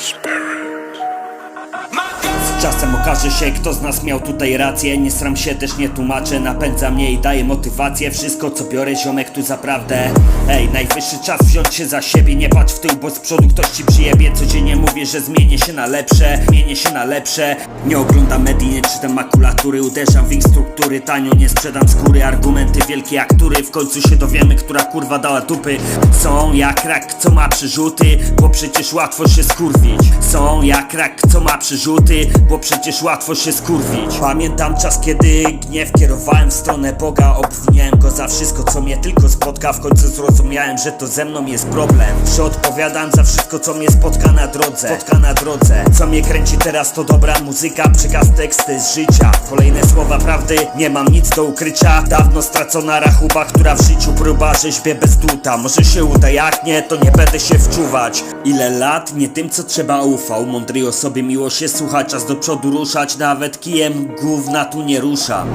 Z czasem okaże się, kto z nas miał tutaj rację. Nie sram się, też nie tłumaczę. Napędza mnie i daje motywację. Wszystko co biorę, ziomek tu zaprawdę Ej, najwyższy czas wziąć się za siebie. Nie patrz w tył, bo z przodu ktoś ci przyjebie. Codziennie mówię, że zmienię się na lepsze. Zmienię się na lepsze. Nie oglądam medii, nie czytam makulatury. Uderzam w ich struktury, tanio nie sprzedam skóry. Argumenty wielkie jak tury. W końcu się dowiemy, która kurwa dała dupy. Są jak rak, co ma przerzuty Bo przecież łatwo się skurwić. Są jak rak, co ma przerzuty Bo przecież łatwo się skurwić. Pamiętam czas, kiedy gniew kierowałem w stronę Boga. Obwiniałem go za wszystko, co mnie tylko spotka. W końcu zrozumiałem, że to ze mną jest problem. Że odpowiadam za wszystko, co mnie spotka na drodze. Spotka na drodze. Co mnie kręci teraz to dobra muzyka. Przekaz teksty z życia. Kolejne słowa prawdy, nie mam nic do ukrycia. Dawno stracona rachuba, która w życiu próba rzeźbie bez dłuta Może się uda, jak nie, to nie będę się wczuwać. Ile lat, nie tym co trzeba ufał. Mądrej osobie miło się słuchać, czas do przodu ruszać Nawet kijem gówna tu nie ruszam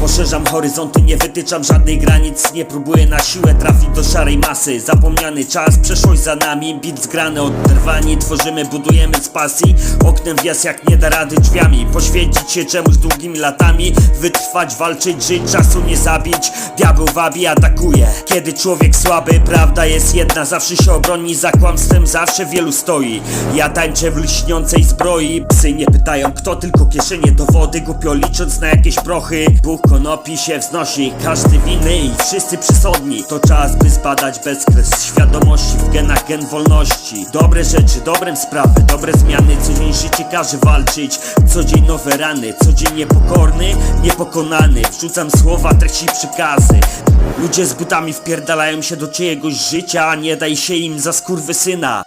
Poszerzam horyzonty, nie wytyczam żadnych granic Nie próbuję na siłę trafić do szarej masy. Zapomniany czas, przeszłość za nami Bit zgrany, oderwani Tworzymy, budujemy z pasji Oknem wjazd jak nie da rady drzwiami. Poświęcić się czemuś długimi latami Wytrwać, walczyć, żyć, czasu nie zabić. Diabeł wabi, atakuje. Kiedy człowiek słaby, prawda jest jedna. Zawsze się obroni, za kłamstwem zawsze wielu stoi. Ja tańczę w lśniącej zbroi. Psy nie pytają kto, tylko kieszenie do wody Głupio licząc na jakieś prochy. Bóg konopi się wznosi Każdy winny i wszyscy przysodni To czas by zbadać bezkres świadomości W genach gen wolności. Dobre rzeczy, dobrem sprawy, dobre zmiany Co dzień życie każe walczyć. Co dzień nowe rany, co dzień niepokorny Niepokonany, wrzucam słowa, treści przekazy Ludzie z butami wpierdalają się do czyjegoś życia Nie daj się im za skurwysyna